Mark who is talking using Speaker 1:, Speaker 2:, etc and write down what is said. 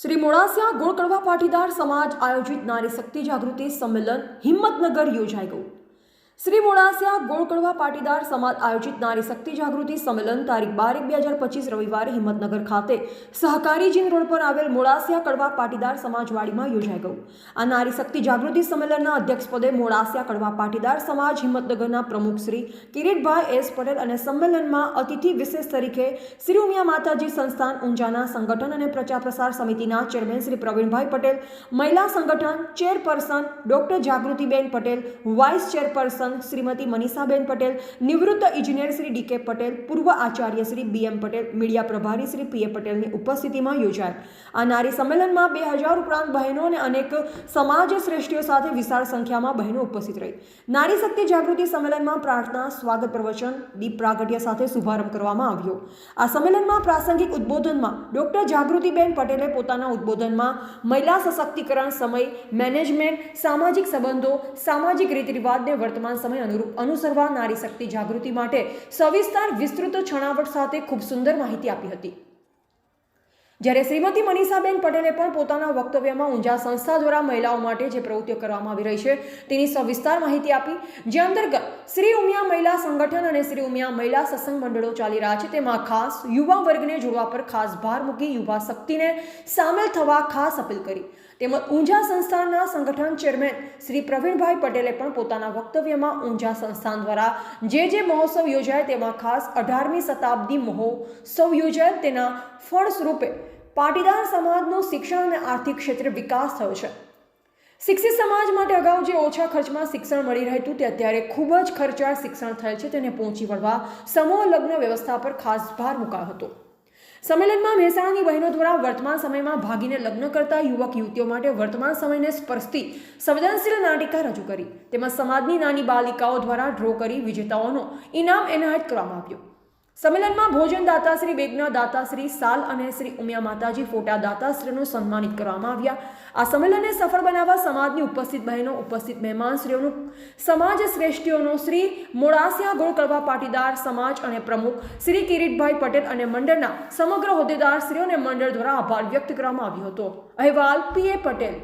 Speaker 1: શ્રી મોડાસિયા ગોળકડવા પાટીદાર સમાજ આયોજિત નારી શક્તિ જાગૃતિ સંમેલન હિંમતનગર યોજાઈ ગયું. શ્રી મોડાસિયા ગોળકડવા પાટીદાર સમાજ આયોજિત નારી શક્તિ જાગૃતિ સંમેલન તારીખ બાર એક બે હજાર પચીસ રવિવારે હિંમતનગર ખાતે સહકારી જીન રોડ પર આવેલ મોડાસિયા કડવા પાટીદાર સમાજવાડીમાં યોજાઈ ગયું. આ નારી શક્તિ જાગૃતિ સંમેલનના અધ્યક્ષપદે મોડાસિયા કડવા પાટીદાર સમાજ હિંમતનગરના પ્રમુખ શ્રી કિરીટભાઈ એસ પટેલ અને સંમેલનમાં અતિથિ વિશેષ તરીકે શ્રી ઉમિયા માતાજી સંસ્થાન, ઊંઝાના સંગઠન અને પ્રચાર પ્રસાર સમિતિના ચેરમેન શ્રી પ્રવીણભાઈ પટેલ, મહિલા સંગઠન chairperson doctor Jagrutiben Patel, vice chairperson Shrimati Manishaben Patel, નિવૃત્ત ઇજનેર શ્રી ડીકે પટેલ, પૂર્વ આચાર્ય શ્રી બીએમ પટેલ, મીડિયા પ્રભારી શ્રી પીએ પટેલની ઉપસ્થિતિમાં યોજાય. આ નારી સંમેલનમાં બે હજાર ઉપરાંત બહેનો અને અનેક સમાજ શ્રેષ્ઠીઓ સાથે વિશાળ સંખ્યામાં બહેનો ઉપસ્થિત રહી. નારી શક્તિ જાગૃતિ સંમેલનમાં પ્રાર્થના, સ્વાગત પ્રવચન, દીપ પ્રાગટ્ય સાથે શુભારંભ કરવામાં આવ્યો. આ સંમેલનમાં પ્રાસંગિક ઉદ્બોધનમાં ડોક્ટર જાગૃતિબેન પટેલે પોતાના ઉદ્બોધનમાં મહિલા સશક્તિકરણ સમય, મેનેજમેન્ટ, સામાજિક સંબંધો, સામાજિક રીત રિવાજને વર્તમાન સમય અનુરૂપ અનુસરવા નારી શક્તિ જાગૃતિ માટે સવિસ્તાર વિસ્તૃત છણાવટ સાથે ખૂબ સુંદર માહિતી આપી હતી. જ્યારે શ્રીમતી મનીષાબેન પટેલે પણ પોતાના વક્તવ્યમાં ઊંઝા સંસ્થા દ્વારા મહિલાઓ માટે જે પ્રવૃત્તિઓ કરવામાં આવી રહી છે, તેની સવિસ્તાર માહિતી આપી. જે અંતર્ગત શ્રી ઉમિયા મહિલા સંગઠન અને શ્રી ઉમિયા મહિલા સત્સંગ મંડળો ચાલી રહ્યા છે, તેમાં ખાસ યુવા વર્ગને જોડવા પર ખાસ ભાર મૂકી યુવા શક્તિને સામેલ થવા ખાસ અપીલ કરી. તેમજ ઊંઝા સંસ્થાનના સંગઠન ચેરમેન શ્રી પ્રવીણભાઈ પટેલે પણ પોતાના વક્તવ્યમાં ઊંઝા સંસ્થાન દ્વારા જે જે મહોત્સવ યોજાય તેમાં ખાસ અઢારમી શતાબ્દી મહોત્સવ યોજાય, તેના ફળ સ્વરૂપે પાટીદાર સમાજનો શિક્ષણ અને આર્થિક ક્ષેત્રે વિકાસ થયો છે. શિક્ષિત સમાજ માટે અગાઉ જે ઓછા ખર્ચમાં શિક્ષણ મળી રહેતું તે અત્યારે ખૂબ જ ખર્ચાળ શિક્ષણ થયેલ છે, તેને પહોંચી વળવા સમૂહ લગ્ન વ્યવસ્થા પર ખાસ ભાર મુકાયો હતો. સંમેલનમાં મહેસાણાની બહેનો દ્વારા વર્તમાન સમયમાં ભાગીને લગ્ન કરતા યુવક યુવતીઓ માટે વર્તમાન સમયને સ્પર્શતી સંવેદનશીલ નાટિકા રજૂ કરી. તેમજ સમાજની નાની બાલિકાઓ દ્વારા ડ્રો કરી વિજેતાઓનો ઇનામ એનાયત કરવામાં આવ્યો. સંમેલનમાં ભોજન દાતાશ્રી બેગના દાતાશ્રી સાલ અને શ્રી ઉમિયા માતાજી ફોટા દાતાશ્રીનું સન્માનિત કરવામાં આવ્યા. આ સંમેલનને સફળ બનાવવા સમાજની ઉપસ્થિત બહેનો, ઉપસ્થિત મહેમાનશ્રીઓનું, સમાજ શ્રેષ્ઠીઓનો શ્રી મોડાસિયા ગોળકળવા પાટીદાર સમાજ અને પ્રમુખ શ્રી કિરીટભાઈ પટેલ અને મંડળના સમગ્ર હોદ્દેદારશ્રીઓને મંડળ દ્વારા આભાર વ્યક્ત કરવામાં આવ્યો હતો. અહેવાલ પીએ પટેલ.